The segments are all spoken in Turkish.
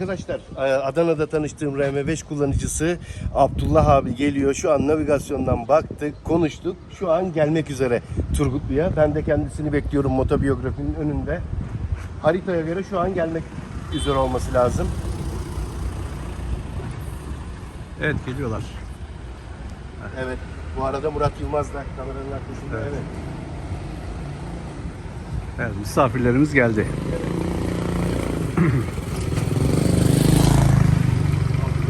Arkadaşlar e, Adana'da tanıştığım RM5 kullanıcısı Abdullah abi geliyor. Şu an navigasyondan baktık, konuştuk. Şu an gelmek üzere Turgutlu'ya. Ben de kendisini bekliyorum motobiyografinin önünde. Haritaya göre şu an gelmek üzere olması lazım. Evet geliyorlar. Evet. Bu arada Murat Yılmaz da kameranın arkasında. Evet. Evet. Evet misafirlerimiz geldi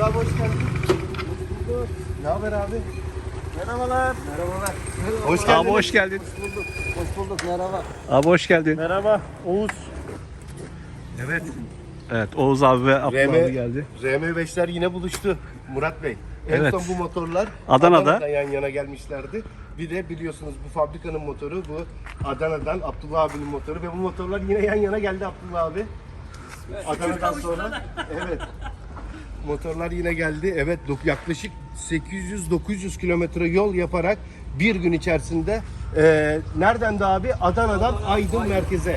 abi hoş geldin. Ne haber abi? Merhabalar. Merhabalar. Hoş geldin. Abi hoş geldin. bulduk. Hoş bulduk. Merhaba. Abi hoş geldin. Merhaba. Oğuz. Evet. Evet Oğuz abi ve Abdullah RM, abi geldi. RM5'ler yine buluştu Murat Bey. En Evet. son bu motorlar Adana'da. Adana'da yan yana gelmişlerdi. Bir de biliyorsunuz bu fabrikanın motoru bu Adana'dan Abdullah abinin motoru ve bu motorlar yine yan yana geldi Abdullah abi. Adana'dan sonra evet. Motorlar yine geldi. Evet yaklaşık 800-900 kilometre yol yaparak bir gün içerisinde e, nereden de abi? Adana'dan Aydın merkeze.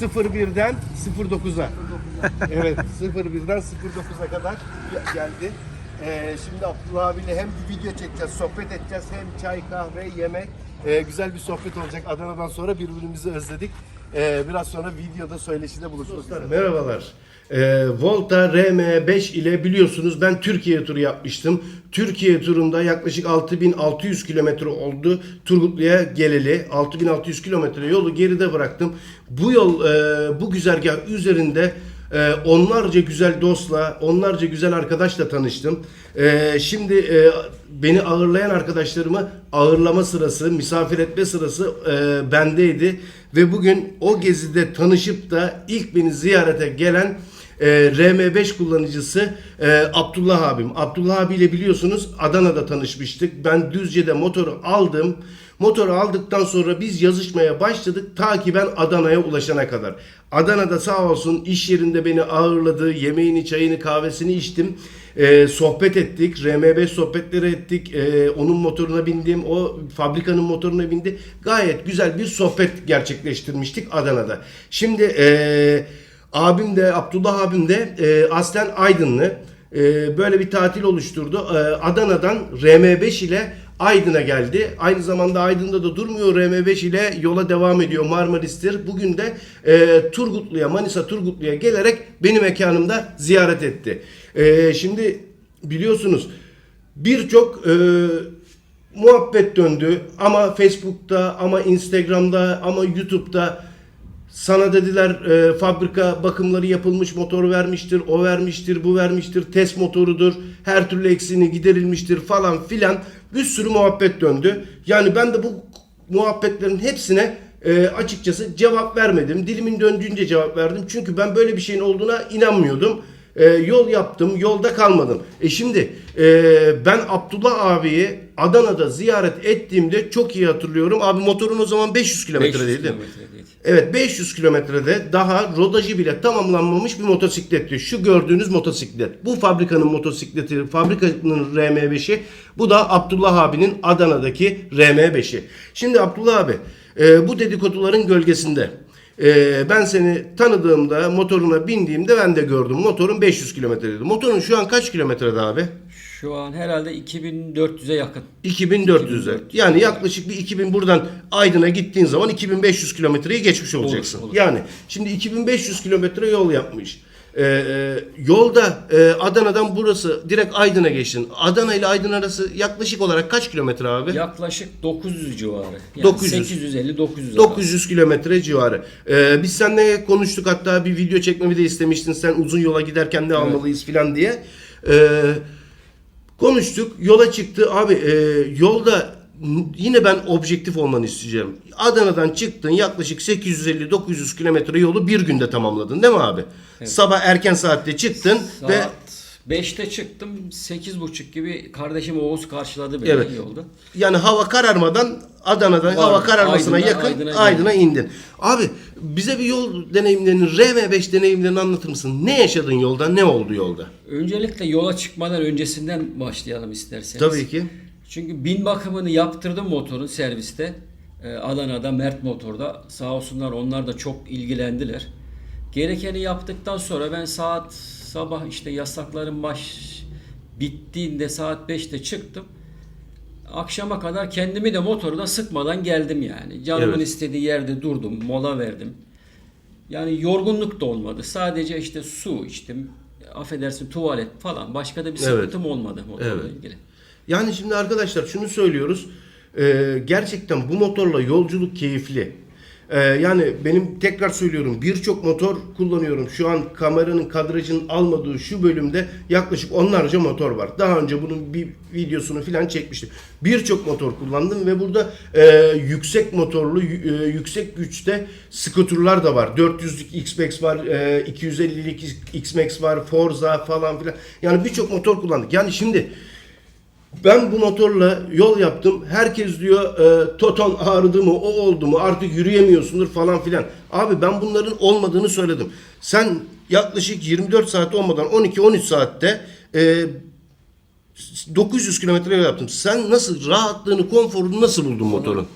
01'den 09'a. evet 01'den 09'a kadar ge- geldi. Ee, şimdi Abdullah abiyle hem bir video çekeceğiz, sohbet edeceğiz. Hem çay, kahve, yemek. Ee, güzel bir sohbet olacak. Adana'dan sonra birbirimizi özledik. Ee, biraz sonra videoda söyleşide buluşmak üzere. Merhabalar. Ee, Volta RM5 ile biliyorsunuz ben Türkiye turu yapmıştım. Türkiye turunda yaklaşık 6600 kilometre oldu. Turgutlu'ya geleli 6600 kilometre yolu geride bıraktım. Bu yol e, bu güzergah üzerinde e, onlarca güzel dostla, onlarca güzel arkadaşla tanıştım. E, şimdi e, beni ağırlayan arkadaşlarımı ağırlama sırası, misafir etme sırası e, bendeydi. Ve bugün o gezide tanışıp da ilk beni ziyarete gelen e, RM5 kullanıcısı e, Abdullah abim. Abdullah abiyle biliyorsunuz Adana'da tanışmıştık. Ben Düzce'de motoru aldım. Motoru aldıktan sonra biz yazışmaya başladık ta ki ben Adana'ya ulaşana kadar. Adana'da sağ olsun iş yerinde beni ağırladı. Yemeğini, çayını, kahvesini içtim. E, sohbet ettik. RM5 sohbetleri ettik. E, onun motoruna bindim. O fabrikanın motoruna bindi. Gayet güzel bir sohbet gerçekleştirmiştik Adana'da. Şimdi eee Abim de Abdullah abim de e, aslen Aydınlı. E, böyle bir tatil oluşturdu. E, Adana'dan RM5 ile Aydın'a geldi. Aynı zamanda Aydın'da da durmuyor. RM5 ile yola devam ediyor Marmaris'tir. Bugün de e, Turgutlu'ya, Manisa Turgutlu'ya gelerek benim mekanımda ziyaret etti. E, şimdi biliyorsunuz birçok e, muhabbet döndü ama Facebook'ta ama Instagram'da ama YouTube'da sana dediler e, fabrika bakımları yapılmış motor vermiştir, o vermiştir, bu vermiştir, test motorudur, her türlü eksiğini giderilmiştir falan filan bir sürü muhabbet döndü. Yani ben de bu muhabbetlerin hepsine e, açıkçası cevap vermedim. Dilimin döndüğünce cevap verdim. Çünkü ben böyle bir şeyin olduğuna inanmıyordum. E, yol yaptım, yolda kalmadım. E şimdi e, ben Abdullah abiyi Adana'da ziyaret ettiğimde çok iyi hatırlıyorum. Abi motorun o zaman 500 kilometredeydi. Evet 500 kilometrede daha rodajı bile tamamlanmamış bir motosikletti. Şu gördüğünüz motosiklet. Bu fabrikanın motosikleti, fabrikanın RM5'i. Bu da Abdullah abinin Adana'daki RM5'i. Şimdi Abdullah abi e, bu dedikoduların gölgesinde e, ben seni tanıdığımda motoruna bindiğimde ben de gördüm. Motorun 500 kilometreydi. Motorun şu an kaç kilometrede abi? Şu an herhalde 2400'e yakın. 2400'e. Yani yaklaşık bir 2000 buradan Aydın'a gittiğin zaman 2500 kilometreyi geçmiş olacaksın. olur. Yani şimdi 2500 kilometre yol yapmış. Ee, e, yolda e, Adana'dan burası direkt Aydın'a geçtin. Adana ile Aydın arası yaklaşık olarak kaç kilometre abi? Yaklaşık 900 civarı. Yani 900. 850 900. 900 kilometre civarı. Ee, biz seninle konuştuk hatta bir video çekmemi de istemiştin. Sen uzun yola giderken ne almalıyız falan diye. Ee, konuştuk. Yola çıktı. Abi e, yolda yine ben objektif olmanı isteyeceğim. Adana'dan çıktın yaklaşık 850-900 kilometre yolu bir günde tamamladın değil mi abi? Sabah erken saatte çıktın ve Saat 5'te çıktım. 8.30 gibi kardeşim Oğuz karşıladı beni Evet. yolda. Yani hava kararmadan Adana'dan Var. hava kararmasına Aydın'a- yakın Aydın'a Aydın'a, indin. Abi bize bir yol deneyimlerini, RM5 deneyimlerini anlatır mısın? Ne yaşadın yolda? Ne oldu yolda? Öncelikle yola çıkmadan öncesinden başlayalım isterseniz. Tabii ki. Çünkü bin bakımını yaptırdım motorun serviste. Ee, Adana'da Mert Motor'da. Sağ olsunlar onlar da çok ilgilendiler. Gerekeni yaptıktan sonra ben saat sabah işte yasakların baş bittiğinde saat 5'te çıktım. Akşama kadar kendimi de motoru da sıkmadan geldim yani. Canımın Evet. istediği yerde durdum, mola verdim. Yani yorgunluk da olmadı. Sadece işte su içtim. Affedersin tuvalet falan. Başka da bir Evet. sıkıntım olmadı motorla Evet. ilgili. Yani şimdi arkadaşlar şunu söylüyoruz. Ee, gerçekten bu motorla yolculuk keyifli. Ee, yani benim tekrar söylüyorum birçok motor kullanıyorum. Şu an kameranın kadrajının almadığı şu bölümde yaklaşık onlarca motor var. Daha önce bunun bir videosunu falan çekmiştim. Birçok motor kullandım ve burada e, yüksek motorlu, e, yüksek güçte skuturlar da var. 400'lük X-Max var, e, 250'lik X-Max var, Forza falan filan. Yani birçok motor kullandık. Yani şimdi ben bu motorla yol yaptım. Herkes diyor e, toton ağrıdı mı, o oldu mu, artık yürüyemiyorsundur falan filan. Abi ben bunların olmadığını söyledim. Sen yaklaşık 24 saat olmadan 12-13 saatte e, 900 kilometre yol yaptın. Sen nasıl rahatlığını, konforunu nasıl buldun motorun?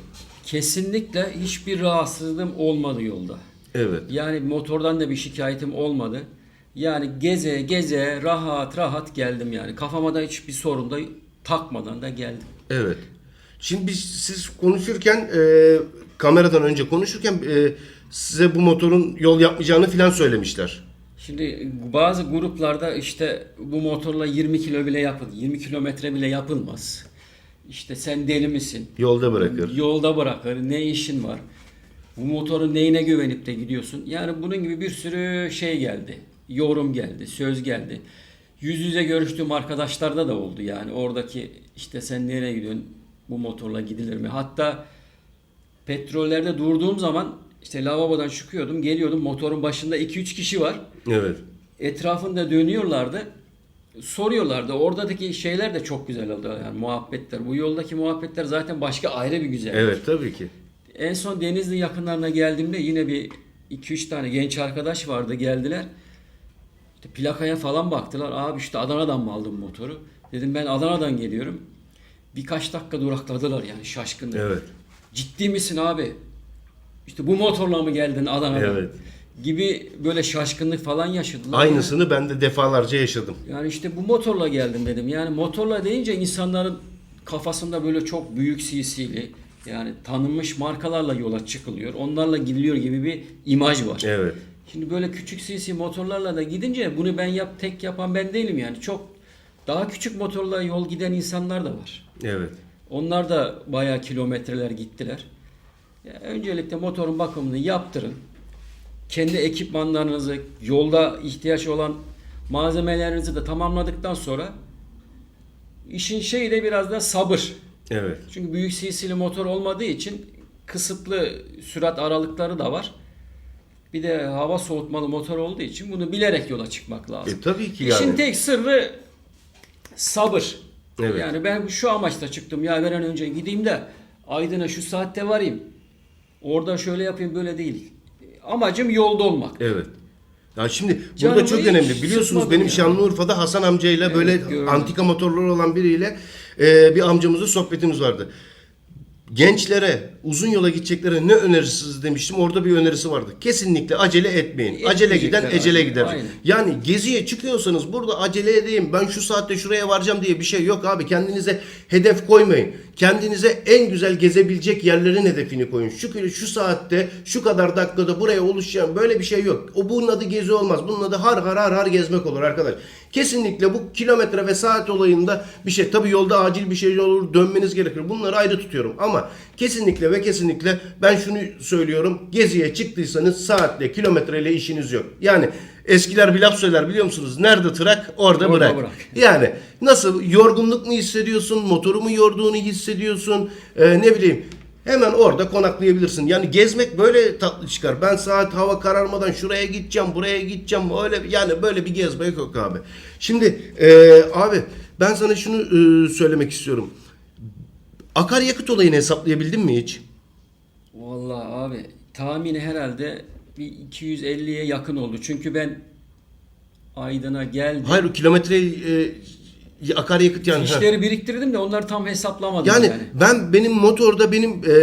Kesinlikle hiçbir rahatsızlığım olmadı yolda. Evet. Yani motordan da bir şikayetim olmadı. Yani geze geze rahat rahat geldim yani. Kafama da hiçbir sorun da takmadan da geldim. Evet. Şimdi biz siz konuşurken e, kameradan önce konuşurken e, size bu motorun yol yapmayacağını filan söylemişler. Şimdi bazı gruplarda işte bu motorla 20 kilo bile yapın, 20 kilometre bile yapılmaz. İşte sen deli misin? Yolda bırakır. Yolda bırakır. Ne işin var? Bu motorun neyine güvenip de gidiyorsun? Yani bunun gibi bir sürü şey geldi. Yorum geldi, söz geldi. Yüz yüze görüştüğüm arkadaşlarda da oldu yani. Oradaki işte sen nereye gidiyorsun? Bu motorla gidilir mi? Hatta petrollerde durduğum zaman işte lavabodan çıkıyordum, geliyordum. Motorun başında 2-3 kişi var. Evet. Etrafında dönüyorlardı. Soruyorlardı. Oradaki şeyler de çok güzel oldu. Yani muhabbetler. Bu yoldaki muhabbetler zaten başka ayrı bir güzel. Evet tabii ki. En son Denizli yakınlarına geldiğimde yine bir 2-3 tane genç arkadaş vardı geldiler. İşte plakaya falan baktılar. Abi işte Adana'dan mı aldın motoru? Dedim ben Adana'dan geliyorum. Birkaç dakika durakladılar yani şaşkınlık. Evet. Ciddi misin abi? İşte bu motorla mı geldin Adana'dan? Evet. Gibi böyle şaşkınlık falan yaşadılar. Aynısını ben de defalarca yaşadım. Yani işte bu motorla geldim dedim. Yani motorla deyince insanların kafasında böyle çok büyük CC'li yani tanınmış markalarla yola çıkılıyor. Onlarla gidiliyor gibi bir imaj var. Evet. Şimdi böyle küçük CC motorlarla da gidince bunu ben yap tek yapan ben değilim yani. Çok daha küçük motorla yol giden insanlar da var. Evet. Onlar da bayağı kilometreler gittiler. Ya öncelikle motorun bakımını yaptırın. Kendi ekipmanlarınızı, yolda ihtiyaç olan malzemelerinizi de tamamladıktan sonra işin şeyi de biraz da sabır. Evet. Çünkü büyük CC'li motor olmadığı için kısıtlı sürat aralıkları da var. Bir de hava soğutmalı motor olduğu için bunu bilerek yola çıkmak lazım. E tabii ki İşin yani. tek sırrı sabır. Evet. Yani ben şu amaçla çıktım ya bir an önce gideyim de Aydın'a şu saatte varayım. Orada şöyle yapayım böyle değil. Amacım yolda olmak. Evet. Ya şimdi burada çok önemli. Biliyorsunuz benim yani. Şanlıurfa'da Hasan amcayla böyle gördüm. antika motorları olan biriyle e, bir amcamızla sohbetimiz vardı. Gençlere uzun yola gideceklere ne önerisiniz demiştim. Orada bir önerisi vardı. Kesinlikle acele etmeyin. Acele giden ecele abi. gider. Aynen. Yani geziye çıkıyorsanız burada acele edeyim. Ben şu saatte şuraya varacağım diye bir şey yok abi. Kendinize hedef koymayın. Kendinize en güzel gezebilecek yerlerin hedefini koyun. Şu şu saatte şu kadar dakikada buraya oluşacağım böyle bir şey yok. O bunun adı gezi olmaz. Bunun adı har har har har gezmek olur arkadaş. Kesinlikle bu kilometre ve saat olayında bir şey. Tabii yolda acil bir şey olur. Dönmeniz gerekir. Bunları ayrı tutuyorum. Ama kesinlikle ve kesinlikle ben şunu söylüyorum. Geziye çıktıysanız saatle kilometreyle işiniz yok. Yani eskiler bir laf söyler biliyor musunuz? Nerede tırak orada, Orada bırak. bırak. Yani nasıl yorgunluk mu hissediyorsun? Motoru mu yorduğunu hissediyorsun? Ee, ne bileyim Hemen orada konaklayabilirsin. Yani gezmek böyle tatlı çıkar. Ben saat hava kararmadan şuraya gideceğim, buraya gideceğim. Öyle yani böyle bir gezmek yok abi. Şimdi e, abi ben sana şunu e, söylemek istiyorum. Akaryakıt olayını hesaplayabildin mi hiç? Vallahi abi tahmini herhalde bir 250'ye yakın oldu. Çünkü ben Aydın'a geldim. Hayır o kilometre e, akaryakıt yani. ha. İşleri biriktirdim de onları tam hesaplamadım Yani, yani. ben benim motorda benim e,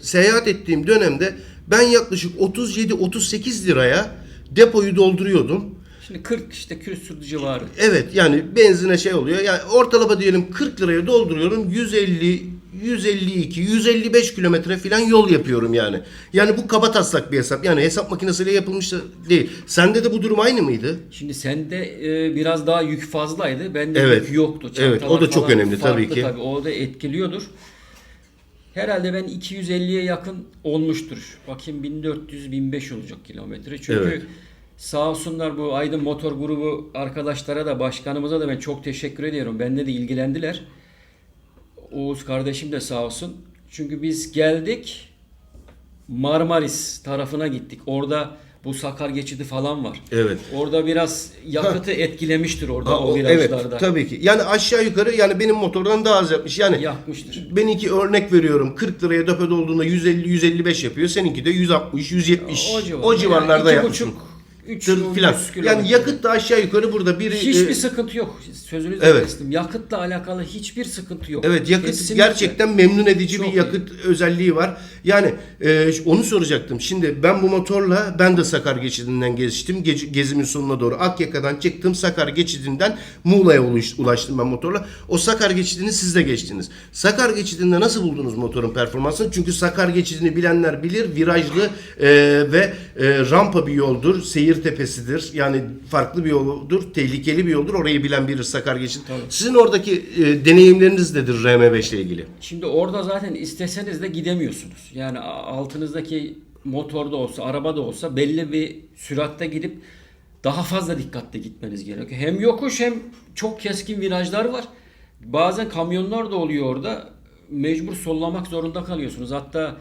seyahat ettiğim dönemde ben yaklaşık 37-38 liraya depoyu dolduruyordum. Şimdi 40 işte küsur civarı. Evet yani benzine şey oluyor. Yani ortalama diyelim 40 liraya dolduruyorum 150 152 155 kilometre falan yol yapıyorum yani. Yani bu kaba taslak bir hesap. Yani hesap makinesiyle yapılmış da değil. Sende de bu durum aynı mıydı? Şimdi sende e, biraz daha yük fazlaydı. Bende Evet. yük yoktu. Evet, o da çok falan önemli tabii ki. Tabii, o da etkiliyordur. Herhalde ben 250'ye yakın olmuştur. Bakayım 1400-1500 olacak kilometre. Çünkü Evet. sağ olsunlar bu Aydın Motor Grubu arkadaşlara da başkanımıza da ben çok teşekkür ediyorum. Bende de ilgilendiler. Oğuz kardeşim de sağ olsun. Çünkü biz geldik Marmaris tarafına gittik. Orada bu Sakar geçidi falan var. Evet. Orada biraz yakıtı etkilemiştir orada Ha, o o- evet virajlarda. tabii ki. Yani aşağı yukarı yani benim motordan daha az yapmış. Yani Yakmıştır. benimki örnek veriyorum 40 liraya döped olduğunda 150 155 yapıyor. Seninki de 160 170 O, civar. o civarlarda yani yapmışsın. iki buçuk, üç Tır yıl, filan. Yani yakıt da aşağı yukarı burada bir Hiçbir e, sıkıntı yok. Sözünüzü Evet. kestim. Yakıtla alakalı hiçbir sıkıntı yok. Evet yakıt Kesinlikle. gerçekten memnun edici Çok bir iyi. yakıt özelliği var. Yani e, onu soracaktım. Şimdi ben bu motorla ben de Sakar geçidinden geçtim. Gece- gezimin sonuna doğru Akyaka'dan çıktım. Sakar geçidinden Muğla'ya ulaş- ulaştım ben motorla. O Sakar geçidini siz de geçtiniz. Sakar geçidinde nasıl buldunuz motorun performansını? Çünkü Sakar geçidini bilenler bilir. Virajlı e, ve e, rampa bir yoldur. Seyir tepesidir. Yani farklı bir yoldur. Tehlikeli bir yoldur. Orayı bilen bilir Sakar geçidi. Sizin oradaki e, deneyimleriniz nedir RM5 ile ilgili? Şimdi orada zaten isteseniz de gidemiyorsunuz. Yani altınızdaki motorda olsa, arabada olsa belli bir süratte gidip daha fazla dikkatli gitmeniz gerekiyor. Hem yokuş hem çok keskin virajlar var. Bazen kamyonlar da oluyor orada. Mecbur sollamak zorunda kalıyorsunuz. Hatta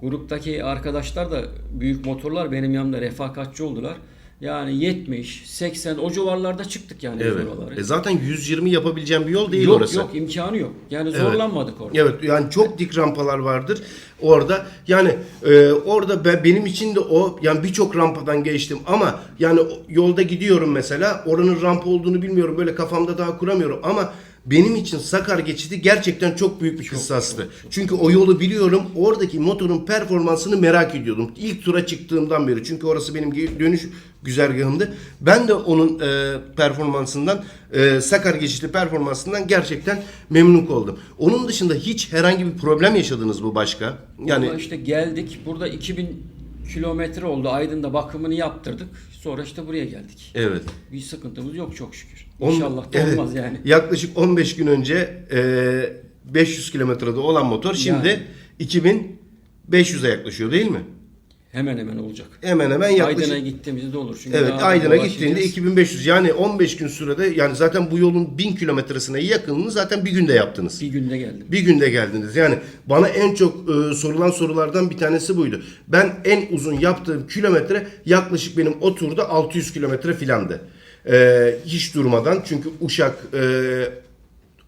gruptaki arkadaşlar da büyük motorlar benim yanımda refakatçi oldular. Yani 70, 80 o civarlarda çıktık yani Evet. oralara. E zaten 120 yapabileceğim bir yol değil yok orası. yok imkanı yok. Yani zorlanmadık orada. Evet yani çok dik rampalar vardır orada. Yani e, orada ben, benim için de o yani birçok rampadan geçtim ama yani yolda gidiyorum mesela oranın rampa olduğunu bilmiyorum böyle kafamda daha kuramıyorum ama benim için Sakar geçidi gerçekten çok büyük bir kıssastı. Çünkü o yolu biliyorum. Oradaki motorun performansını merak ediyordum. İlk tura çıktığımdan beri. Çünkü orası benim dönüş güzergahımdı. Ben de onun e, performansından, e, Sakar geçişli performansından gerçekten memnun oldum. Onun dışında hiç herhangi bir problem yaşadınız mı başka? Yani Yani işte geldik. Burada 2000 kilometre oldu. Aydın'da bakımını yaptırdık. Sonra işte buraya geldik. evet. Bir sıkıntımız yok çok şükür. On- İnşallah da evet, olmaz yani. Yaklaşık 15 gün önce e, 500 kilometrede olan motor şimdi Yani. 2500'e yaklaşıyor değil mi? Hemen hemen olacak. Hemen hemen yaklaşık Aydın'a gittiğimizde de olur. Çünkü Evet Aydın'a gittiğinde 2500 yani 15 gün sürede yani zaten bu yolun 1000 kilometresine yakınını zaten bir günde yaptınız. bir günde geldim. Bir günde geldiniz. Yani bana en çok e, sorulan sorulardan bir tanesi buydu. Ben en uzun yaptığım kilometre yaklaşık benim o turda 600 kilometre filandı. E, hiç durmadan çünkü Uşak, e,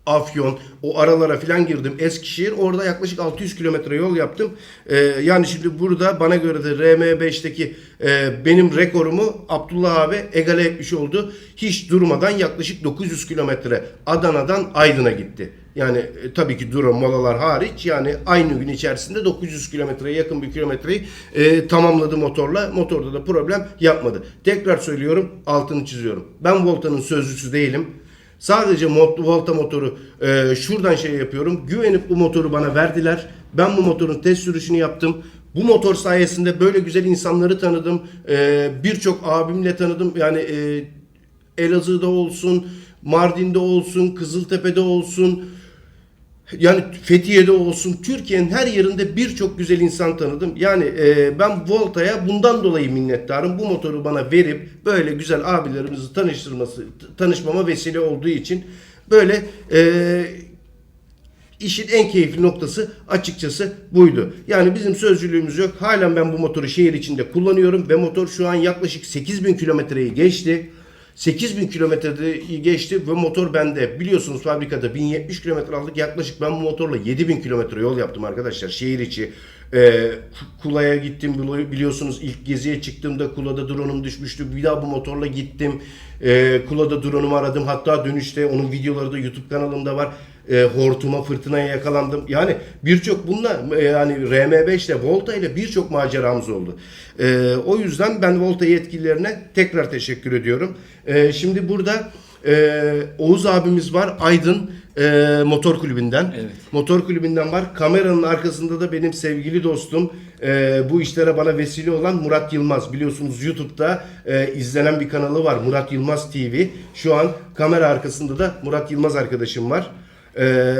Afyon o aralara filan girdim. Eskişehir orada yaklaşık 600 kilometre yol yaptım. E, yani şimdi burada bana göre de RM5'teki e, benim rekorumu Abdullah abi egale etmiş oldu. Hiç durmadan yaklaşık 900 kilometre Adana'dan Aydın'a gitti. Yani e, tabii ki dura molalar hariç yani aynı gün içerisinde 900 kilometreye yakın bir kilometreyi e, tamamladı motorla. Motorda da problem yapmadı. Tekrar söylüyorum altını çiziyorum. Ben Volta'nın sözcüsü değilim. Sadece Volta motoru e, şuradan şey yapıyorum. Güvenip bu motoru bana verdiler. Ben bu motorun test sürüşünü yaptım. Bu motor sayesinde böyle güzel insanları tanıdım. E, Birçok abimle tanıdım. Yani e, Elazığ'da olsun, Mardin'de olsun, Kızıltepe'de olsun. Yani Fethiye'de olsun, Türkiye'nin her yerinde birçok güzel insan tanıdım. Yani e, ben Volta'ya bundan dolayı minnettarım. Bu motoru bana verip böyle güzel abilerimizi tanıştırması, tanışmama vesile olduğu için böyle e, işin en keyifli noktası açıkçası buydu. Yani bizim sözcülüğümüz yok. Halen ben bu motoru şehir içinde kullanıyorum ve motor şu an yaklaşık 8000 kilometreyi geçti. 8000 kilometrede geçti ve motor bende. Biliyorsunuz fabrikada 1070 kilometre aldık. Yaklaşık ben bu motorla 7000 kilometre yol yaptım arkadaşlar. Şehir içi. Ee, Kula'ya gittim Bili- biliyorsunuz ilk geziye çıktığımda Kula'da drone'um düşmüştü. Bir daha bu motorla gittim. Ee, Kula'da drone'umu aradım. Hatta dönüşte onun videoları da YouTube kanalımda var. E, hortuma, fırtınaya yakalandım. Yani birçok bununla e, yani RM5 ile Volta ile birçok maceramız oldu. E, o yüzden ben Volta yetkililerine tekrar teşekkür ediyorum. E, şimdi burada e, Oğuz abimiz var. Aydın e, Motor Kulübü'nden. Evet. Motor kulübünden var. Kameranın arkasında da benim sevgili dostum e, bu işlere bana vesile olan Murat Yılmaz. Biliyorsunuz YouTube'da e, izlenen bir kanalı var Murat Yılmaz TV. Şu an kamera arkasında da Murat Yılmaz arkadaşım var. E,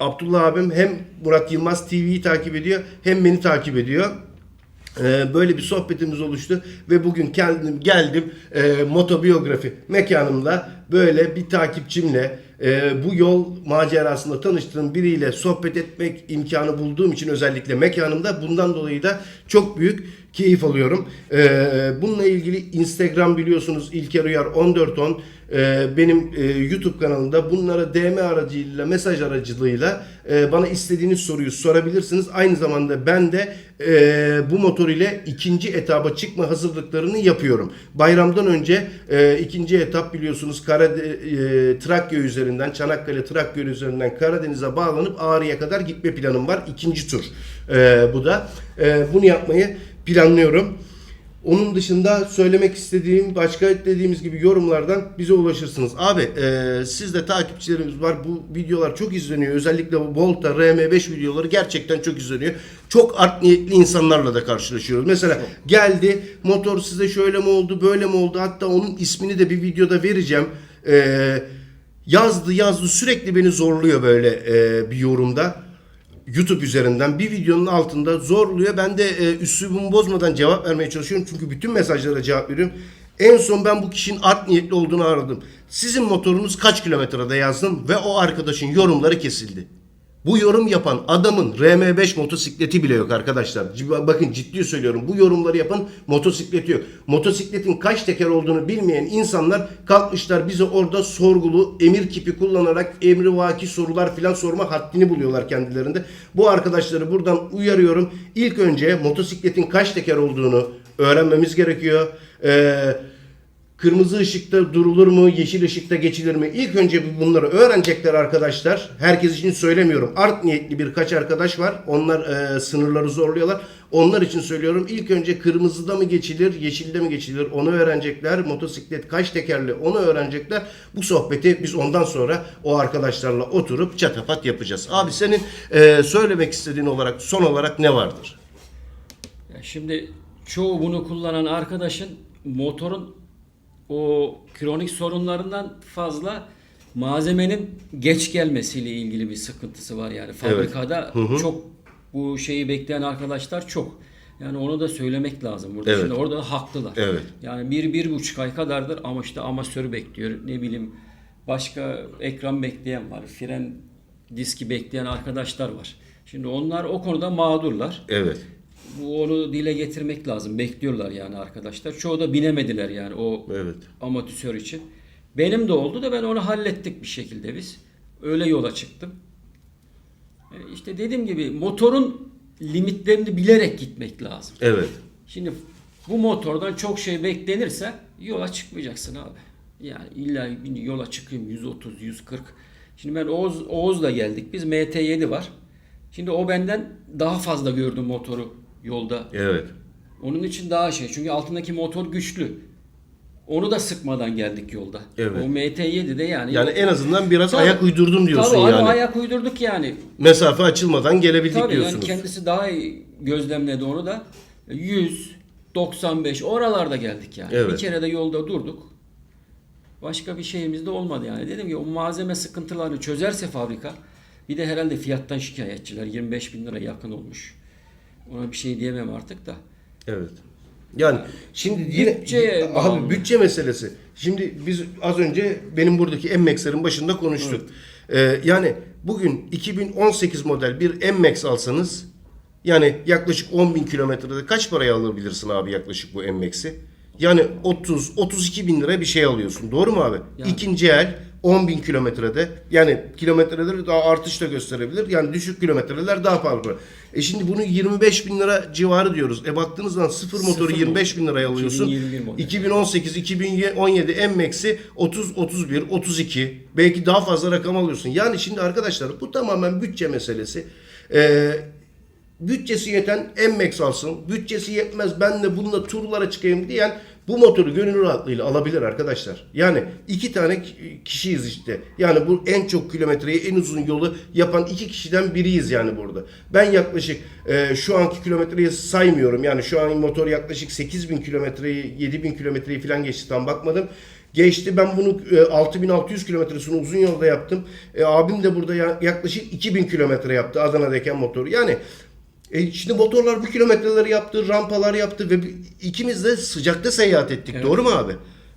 Abdullah abim hem Murat Yılmaz TV'yi takip ediyor hem beni takip ediyor. Ee, böyle bir sohbetimiz oluştu ve bugün kendim geldim e, motobiyografi mekanımda böyle bir takipçimle e, bu yol macerasında tanıştığım biriyle sohbet etmek imkanı bulduğum için özellikle mekanımda bundan dolayı da çok büyük keyif alıyorum. Ee, bununla ilgili Instagram biliyorsunuz İlker Uyar 1410 ee, benim e, YouTube kanalımda bunlara DM aracılığıyla mesaj aracılığıyla e, bana istediğiniz soruyu sorabilirsiniz. Aynı zamanda ben de e, bu motor ile ikinci etaba çıkma hazırlıklarını yapıyorum. Bayramdan önce e, ikinci etap biliyorsunuz Karade, e, Trakya üzerinden Çanakkale Trakya üzerinden Karadeniz'e bağlanıp Ağrı'ya kadar gitme planım var. İkinci tur e, bu da. E, bunu yapmayı planlıyorum. Onun dışında söylemek istediğim başka dediğimiz gibi yorumlardan bize ulaşırsınız. Abi e, siz de takipçilerimiz var. Bu videolar çok izleniyor. Özellikle bu Volta RM5 videoları gerçekten çok izleniyor. Çok art niyetli insanlarla da karşılaşıyoruz. Mesela geldi motor size şöyle mi oldu böyle mi oldu hatta onun ismini de bir videoda vereceğim. E, yazdı yazdı sürekli beni zorluyor böyle e, bir yorumda. YouTube üzerinden bir videonun altında zorluyor. Ben de e, üslubumu bozmadan cevap vermeye çalışıyorum. Çünkü bütün mesajlara cevap veriyorum. En son ben bu kişinin art niyetli olduğunu aradım. Sizin motorunuz kaç kilometrede yazdım ve o arkadaşın yorumları kesildi. Bu yorum yapan adamın RM5 motosikleti bile yok arkadaşlar. Bakın ciddi söylüyorum. Bu yorumları yapan motosikleti yok. Motosikletin kaç teker olduğunu bilmeyen insanlar kalkmışlar bize orada sorgulu emir kipi kullanarak emri vaki sorular filan sorma haddini buluyorlar kendilerinde. Bu arkadaşları buradan uyarıyorum. İlk önce motosikletin kaç teker olduğunu öğrenmemiz gerekiyor. Eee Kırmızı ışıkta durulur mu, yeşil ışıkta geçilir mi? İlk önce bu- bunları öğrenecekler arkadaşlar. Herkes için söylemiyorum. Art niyetli birkaç arkadaş var. Onlar e, sınırları zorluyorlar. Onlar için söylüyorum. İlk önce kırmızıda mı geçilir, yeşilde mi geçilir? Onu öğrenecekler. Motosiklet kaç tekerli onu öğrenecekler. Bu sohbeti biz ondan sonra o arkadaşlarla oturup çatapat yapacağız. Abi senin e, söylemek istediğin olarak son olarak ne vardır? Şimdi çoğu bunu kullanan arkadaşın motorun o kronik sorunlarından fazla malzemenin geç gelmesiyle ilgili bir sıkıntısı var yani fabrikada çok bu şeyi bekleyen arkadaşlar çok. Yani onu da söylemek lazım burada. Evet. Şimdi orada da haklılar. Evet. Yani bir, bir buçuk ay kadardır ama işte amatör bekliyor. Ne bileyim başka ekran bekleyen var. Fren diski bekleyen arkadaşlar var. Şimdi onlar o konuda mağdurlar. Evet. Onu dile getirmek lazım. Bekliyorlar yani arkadaşlar. Çoğu da binemediler yani o Evet. amatör için. Benim de oldu da ben onu hallettik bir şekilde biz. Öyle yola çıktım. E, İşte dediğim gibi motorun limitlerini bilerek gitmek lazım. Evet. Şimdi bu motordan çok şey beklenirse yola çıkmayacaksın abi. Yani illa yola çıkayım 130, 140. Şimdi ben Oğuz, Oğuz'la geldik. Biz MT7 var. Şimdi o benden daha fazla gördüm motoru yolda. Evet. Onun için daha şey. Çünkü altındaki motor güçlü. Onu da sıkmadan geldik yolda. Evet. O MT7'de yani. Yani en azından biraz Tabii. ayak uydurdum diyorsun Tabii abi, yani. ayak uydurduk yani. Mesafe açılmadan gelebildik Tabii yani diyorsunuz. kendisi daha iyi gözlemledi onu da. 100, 95 oralarda geldik yani. Evet. Bir kere de yolda durduk. Başka bir şeyimiz de olmadı yani. Dedim ki o malzeme sıkıntılarını çözerse fabrika bir de herhalde fiyattan şikayetçiler 25 bin lira yakın olmuş. Ona bir şey diyemem artık da. Evet. Yani şimdi yine Bütçeye abi bağlı. bütçe meselesi. Şimdi biz az önce benim buradaki MMAX'lerin başında konuştuk. Ee, yani bugün 2018 model bir MMAX alsanız yani yaklaşık 10 bin kilometrede kaç paraya alabilirsin abi yaklaşık bu MMAX'i? Yani 30 32 bin lira bir şey alıyorsun. Doğru mu abi? Yani. İkinci el 10 bin kilometrede yani kilometreleri daha artış da gösterebilir. Yani düşük kilometreler daha pahalı. E şimdi bunu 25 bin lira civarı diyoruz. E baktığınız zaman sıfır motoru 25 bin liraya alıyorsun. 2021 model. 2018, 2017 M-Max'i 30, 31, 32 belki daha fazla rakam alıyorsun. Yani şimdi arkadaşlar bu tamamen bütçe meselesi. Ee, bütçesi yeten M-Max alsın. Bütçesi yetmez ben de bununla turlara çıkayım diyen bu motoru gönül rahatlığıyla alabilir arkadaşlar. Yani iki tane ki- kişiyiz işte. Yani bu en çok kilometreyi en uzun yolu yapan iki kişiden biriyiz yani burada. Ben yaklaşık e, şu anki kilometreyi saymıyorum. Yani şu an motor yaklaşık 8000 kilometreyi 7000 kilometreyi falan geçti tam bakmadım. Geçti ben bunu e, 6600 kilometresini uzun yolda yaptım. E, abim de burada ya- yaklaşık 2000 kilometre yaptı Adana'dayken motoru. Yani e şimdi motorlar bu kilometreleri yaptı, rampalar yaptı ve ikimiz de sıcakta seyahat ettik. Doğru mu abi?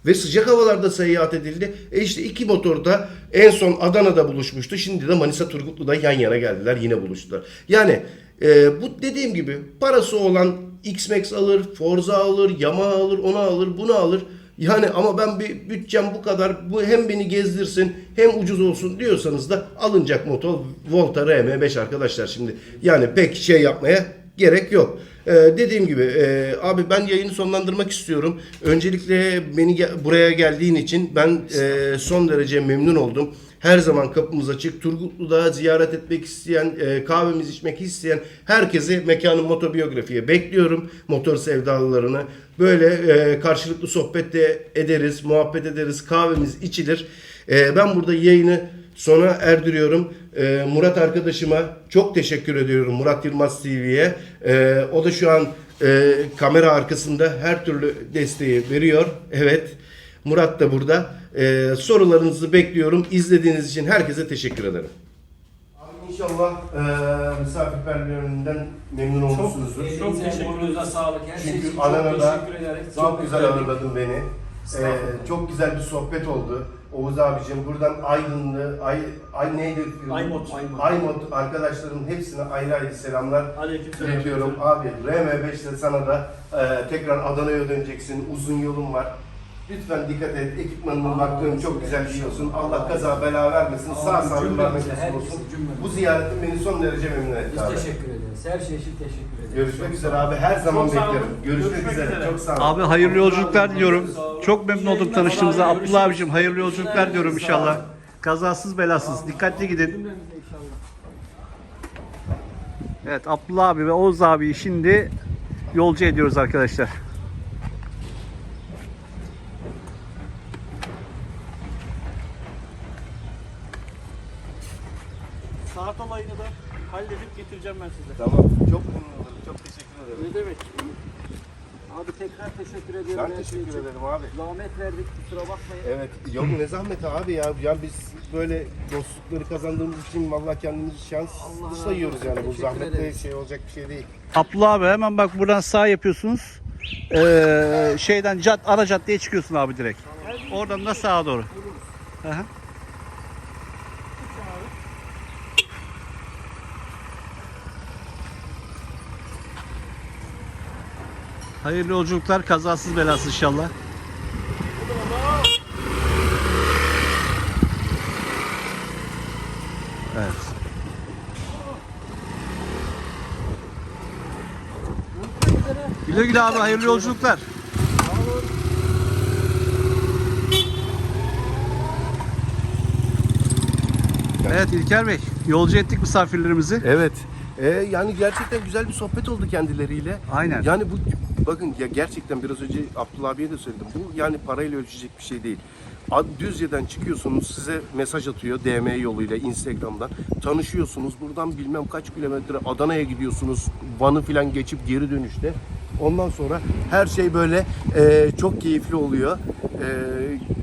Ve sıcak havalarda seyahat edildi. E işte iki motor da en son Adana'da buluşmuştu. Şimdi de Manisa Turgutlu'da yan yana geldiler. Yine buluştular. Yani e, bu dediğim gibi parası olan X-Max alır, Forza alır, Yamaha alır, onu alır, bunu alır. Yani ama ben bir bütçem bu kadar bu hem beni gezdirsin hem ucuz olsun diyorsanız da alınacak motor Volta RM5 arkadaşlar şimdi. Yani pek şey yapmaya gerek yok. Ee, dediğim gibi e, abi ben yayını sonlandırmak istiyorum. Öncelikle beni ge- buraya geldiğin için ben e, son derece memnun oldum. Her zaman kapımız açık. Turgutlu'da ziyaret etmek isteyen, e, kahvemizi içmek isteyen herkesi mekanın motobiyografiye bekliyorum. Motor sevdalılarını. Böyle e, karşılıklı sohbet de ederiz, muhabbet ederiz, kahvemiz içilir. E, ben burada yayını sona erdiriyorum. E, Murat arkadaşıma çok teşekkür ediyorum. Murat Yılmaz TV'ye. E, o da şu an e, kamera arkasında her türlü desteği veriyor. Evet. Murat da burada. Ee, sorularınızı bekliyorum. İzlediğiniz için herkese teşekkür ederim. Abi inşallah e, misafirperverliğinden memnun olmuşsunuzdur. Çok teşekkür sağlık. Her şey Çünkü için çok Adana'da teşekkür ederim. çok güzel ağırladın beni. Ee, çok güzel bir sohbet oldu. Oğuz abicim buradan Aydınlı, Ay, Ay neydi? Aymot, Aymot. Aymot arkadaşlarımın hepsine ayrı ayrı selamlar Aleykümselam. iletiyorum. Abi RM5'te sana da e, tekrar Adana'ya döneceksin. Uzun yolun var. Lütfen dikkat et. Ekipmanına baktığım çok güzel biliyorsun. Allah kaza bela vermesin. Sağ salim vermek nasip olsun. Bu ziyaretin beni son derece memnun etti Biz abi. teşekkür ederiz. Her şey için teşekkür ederiz. Görüşmek üzere abi. Her zaman Çok sağ olun. beklerim. Görüşmek, Görüşmek üzere. üzere. Çok sağ olun. Abi hayırlı yolculuklar diliyorum. Çok memnun oldum tanıştığımıza. Abdullah abicim hayırlı yolculuklar diyorum inşallah. Kazasız belasız. Dikkatli gidin. Evet Abdullah abi ve Oğuz abi şimdi yolcu ediyoruz arkadaşlar. Getireceğim ben size. Tamam. Çok memnun oldum. Çok teşekkür ederim. Ne demek? Abi tekrar teşekkür ediyorum. Ben teşekkür ederim abi. Zahmet verdik kusura bakmayın. Evet. Yok ne zahmet abi ya. Yani biz böyle dostlukları kazandığımız için vallahi kendimizi şans Allah sayıyoruz yani. Bu zahmetle şey olacak bir şey değil. Abdullah abi hemen bak buradan sağ yapıyorsunuz. Ee, şeyden cad, ara caddeye çıkıyorsun abi direkt. Oradan da sağa doğru. Hı Hayırlı yolculuklar, kazasız belasız inşallah. Evet. Güle güle abi, hayırlı yolculuklar. Evet İlker Bey, yolcu ettik misafirlerimizi. Evet. Ee, yani gerçekten güzel bir sohbet oldu kendileriyle. Aynen. Yani bu bakın ya gerçekten biraz önce Abdullah abiye de söyledim. Bu yani parayla ölçecek bir şey değil. Düzce'den çıkıyorsunuz size mesaj atıyor DM yoluyla Instagram'dan. Tanışıyorsunuz. Buradan bilmem kaç kilometre Adana'ya gidiyorsunuz. Van'ı falan geçip geri dönüşte. Ondan sonra her şey böyle e, çok keyifli oluyor. E,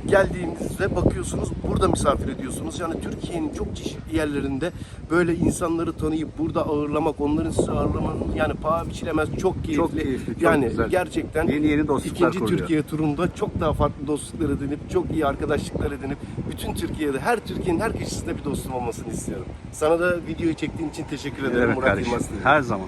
geldiğinizde bakıyorsunuz burada misafir ediyorsunuz. Yani Türkiye'nin çok çeşitli yerlerinde böyle insanları tanıyıp burada ağırlamak, onların sizi ağırlamanın yani paha biçilemez çok keyifli. Çok keyifli, çok yani güzel. gerçekten Yeni yeni dostluklar ikinci kuruyor. Türkiye turunda çok daha farklı dostluklar edinip çok iyi arkadaşlıklar edinip bütün Türkiye'de her Türkiye'nin her köşesinde bir dostum olmasını istiyorum. Sana da videoyu çektiğin için teşekkür ederim demek Murat? Yılmaz. Her zaman.